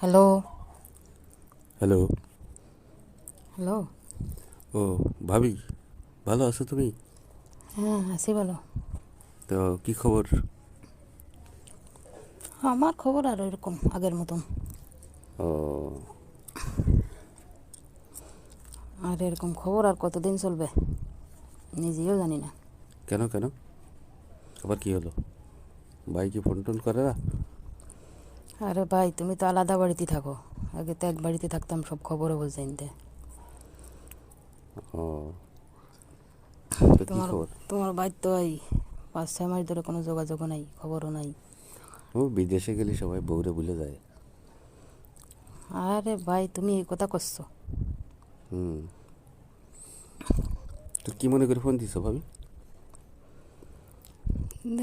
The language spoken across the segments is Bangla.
হ্যালো হ্যালো হ্যালো ও ভাবি ভালো আছো তুমি? হ্যাঁ আছি ভালো। তো কি খবর? আমার খবর আর এরকম আগের মতন। ও। আর এরকম খবর আর কতদিন চলবে? নিজেও জানি না। কেন কেন? আবার কি হলো? ভাই কি ফোন টোন করে না আরে ভাই তুমি তো আলাদা বাড়িতে থাকো। আগে তো এক বাড়িতে থাকতাম সব খবরও বলছে জানতে ও। তোমার তোমার বাড়ি তো এই পাঁচ ছয় মাস ধরে কোনো যোগাযোগও নাই খবরও নাই। ও বিদেশে গেলে সবাই বউরে ভুলে যায়। আরে ভাই তুমি এই কথা করছ। হুম। তো কি মনে করে ফোন দিছো ভাবি?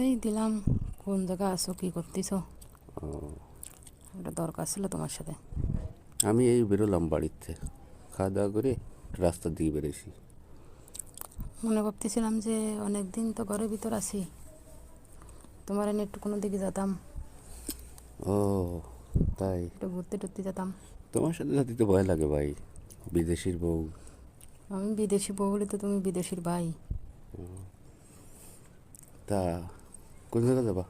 এই দিলাম কোন জায়গা আছো কি করতেছ? ও। একটা দরকার ছিল তোমার সাথে? আমি এই বেরোলাম বাড়িতে। খাওয়া দাওয়া করে রাস্তার দিকে বেরিয়েছি। মনে ভাবতেছিলাম যে অনেক দিন তো ঘরের ভিতর আছি। তোমার এনে একটু কোনো দিকে যেতাম। ও তাই? একটু ঘুরতে টুরতে যেতাম। তোমার সাথে সাথে তো ভয় লাগে ভাই। বিদেশির বউ। আমি বিদেশি বউ বলে তো তুমি বিদেশির ভাই। তা কোন যাবা?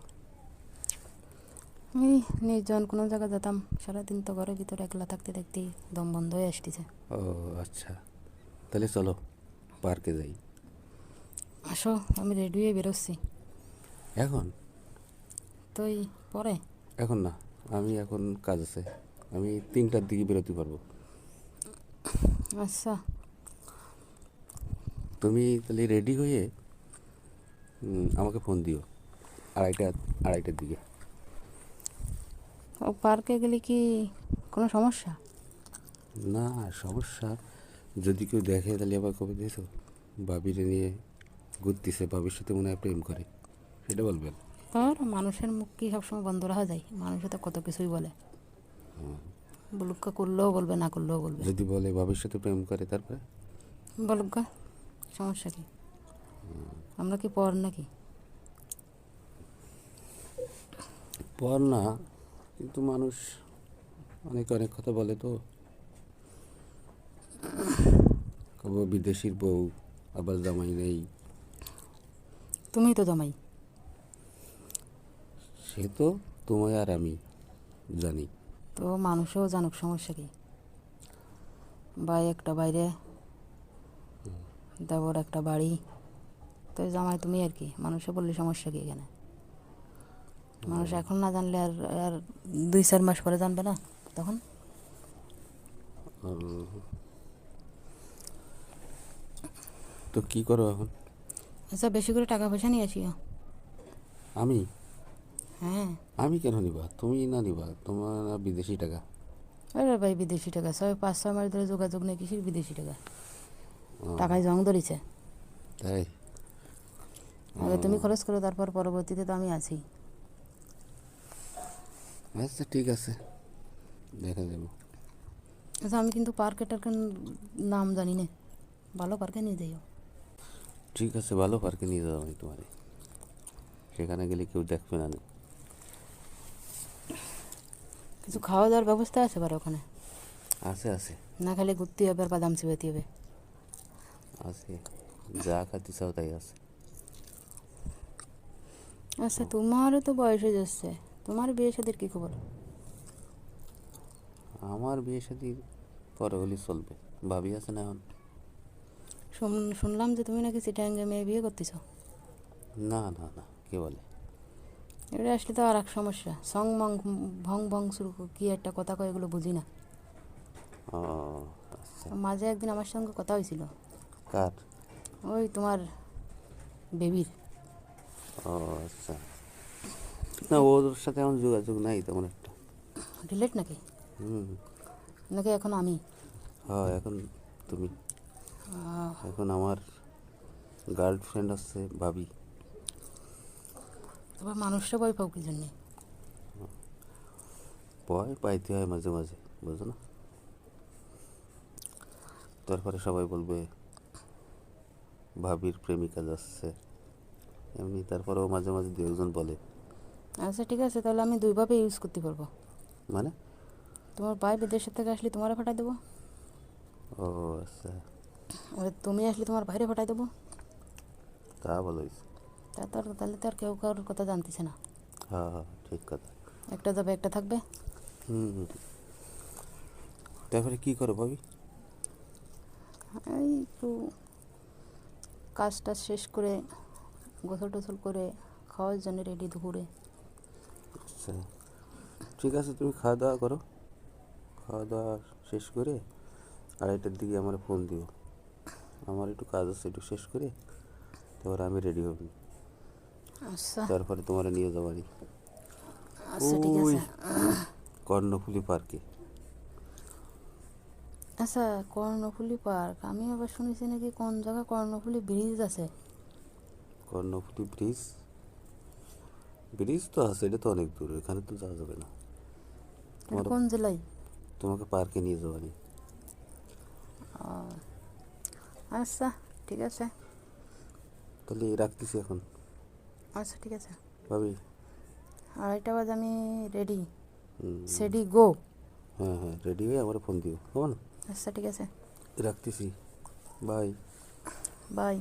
আমি নির্জন কোনো জায়গা যেতাম সারাদিন তো ঘরের ভিতরে একলা থাকতে থাকতে দম বন্ধ হয়ে আসতেছে। ও আচ্ছা। তাহলে চলো পার্কে যাই। আসো আমি রেডি হয়ে বেরোচ্ছি। এখন? তো এই পরে? এখন না আমি এখন কাজ আছে। আমি তিনটার দিকে বেরোতে পারব। আচ্ছা। তুমি তাহলে রেডি হয়ে আমাকে ফোন দিও। আড়াইটা আড়াইটার দিকে। ও পার্কে গেলে কি কোনো সমস্যা? না সমস্যা। যদি কেউ দেখে তাহলে আবার কবে দিয়েছ ভাবিরে নিয়ে ঘুরতেছে ভাবির সাথে মনে হয় প্রেম করে। সেটা বলবেন। আর মানুষের মুখ কি সবসময় বন্ধ রাখা যায়? মানুষে তো কত কিছুই বলে। বলুকা করলেও বলবে না করলেও বলবে। যদি বলে সাথে প্রেম করে তারপরে? বলুকা সমস্যা কি? আমরা কি পর নাকি? পর না কিন্তু মানুষ অনেক অনেক কথা বলে তো। কব বিদেশির বউ আবার জামাই নেই। তুমি তো জামাই। সে তো তোমায় আর আমি জানি। তো মানুষও জানুক সমস্যা কি? ভাই একটা বাইরে দেবর একটা বাড়ি। তো জামাই তুমি আর কি? মানুষে বললে সমস্যা কি এখানে? মানুষ এখন না জানলে আর আর দুই চার মাস পরে জানবে না তখন? তো কি করো এখন? আচ্ছা বেশি করে টাকা পয়সা নিয়ে আসিও। আমি? হ্যাঁ। আমি কেন নিবা? তুমি না নিবা তোমার না বিদেশি টাকা? আরে ভাই বিদেশি টাকা। ছয় পাঁচ ছয় মাস ধরে যোগাযোগ নেই কিসের বিদেশি টাকা? টাকায় জং ধরেছে। তাই? আগে তুমি খরচ করো তারপর পরবর্তীতে তো আমি আছি। আচ্ছা ঠিক আছে। দেখা যাব। আচ্ছা আমি কিন্তু পার্কে টার্কের নাম জানি না। ভালো পার্কে নিয়ে যাইও। ঠিক আছে ভালো পার্কে নিয়ে যাব আমি তোমারে। সেখানে গেলে কেউ দেখবে না। নে। কিছু খাওয়া দাওয়ার ব্যবস্থা আছে পারে ওখানে? আছে আছে। না খালি ঘুরতে হবে আর বাদাম চিবাতে হবে। আছে। যা খাতে চাও তাই আছে। আচ্ছা তোমারও তো বয়স হয়ে যাচ্ছে। তোমার বিয়ে সাদের কী খবর? আমার বিয়ে শাদি পরে হলে চলবে ভাবি আছে না এখন। শুন- শুনলাম যে তুমি নাকি চিটাঙ্গে মেয়ে বিয়ে করতেছ। না না না কে বলে? এটা আসলে তো আর এক সমস্যা সং মং ভং ভং শুরু কি একটা কথা কয় এগুলো বুঝি না। ও আচ্ছা। মাঝে একদিন আমার সঙ্গে কথা হয়েছিল। কার? ওই তোমার বেবির। ও আচ্ছা। না ওর সাথে আমার যোগাযোগ নাই তেমন একটা। রিলেট নাকি? হুম। নাকি এখন আমি? হ্যাঁ এখন তুমি। এখন আমার গার্লফ্রেন্ড আছে ভাবি। তবে মানুষটা ভয় পাও কি জন্যে? ভয় পাইতে হয় মাঝে মাঝে বুঝো না? তারপরে সবাই বলবে ভাবির প্রেমিকা যাচ্ছে। এমনি তারপরেও মাঝে মাঝে দু একজন বলে। আচ্ছা ঠিক আছে তাহলে আমি দুইভাবে ইউজ করতে পারব। মানে? তোমার ভাই বিদেশের থেকে আসলে তোমারে ফাটাই দেবো। ও আচ্ছা। আর তুমি আসলে তোমার বাইরে ফাটাই দেবো। তা হয়েছে তা তো তাহলে তো আর কেউ কারোর কথা জানতেছে না। হ্যাঁ হ্যাঁ ঠিক কথা। একটা যাবে একটা থাকবে। হুম তারপরে কী করো ভাবি? এই একটু কাজ টাজ শেষ করে গোসল টোসল করে খাওয়ার জন্য রেডি দুপুরে। আচ্ছা ঠিক আছে তুমি খাওয়া দাওয়া করো। খাওয়া দাওয়া শেষ করে আড়াইটার দিকে আমার ফোন দিও। আমার একটু কাজ আছে একটু শেষ করে তারপর আমি রেডি হব। আচ্ছা। তারপরে তোমার নিয়ে যাবানি আচ্ছা ঠিক আছে। কর্ণফুলি পার্কে। আচ্ছা কর্ণফুলি পার্ক। আমি আবার শুনেছি নাকি কোন জায়গায় কর্ণফুলি ব্রিজ আছে? কর্ণফুলি ব্রিজ ব্রিজ তো আছে এটা তো অনেক দূর এখানে তো যাওয়া যাবে না। তোমার কোন জেলায়? তোমাকে পার্কে নিয়ে যাবানি আচ্ছা ঠিক আছে। তাহলে রাখতেছি এখন। আচ্ছা ঠিক আছে। ভাবি? আড়াইটা বাজে আমি রেডি সেডি গো হ্যাঁ হ্যাঁ রেডি হয়ে আমার ফোন দিও কেমন? আচ্ছা ঠিক আছে। রাখতেছি। Bye bye